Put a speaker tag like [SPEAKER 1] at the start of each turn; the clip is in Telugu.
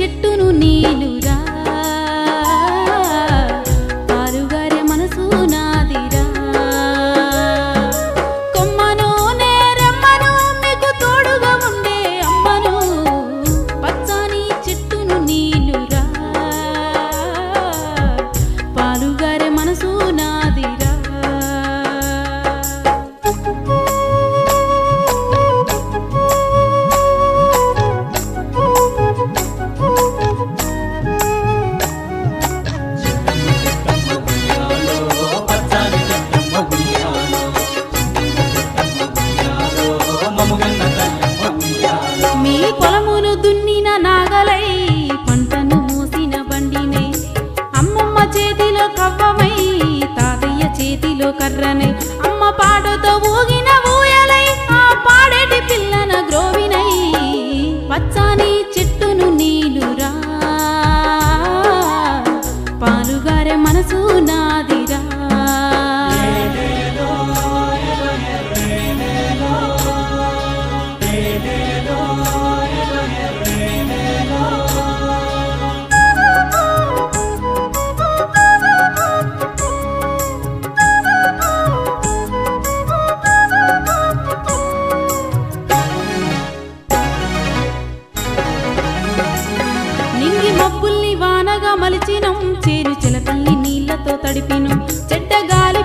[SPEAKER 1] చెట్టును నీలురా. చేతిలో కవ్వమై తాతయ్య చేతిలో కర్రనై అమ్మ పాటతో ఊగిన ఊయలై ఆ పాడేటి పిల్లన గ్రోవినై పచ్చాని మలిచినం చేరు చెలకల్ని నీళ్ళతో తడిపినం. చెడ్డగాలు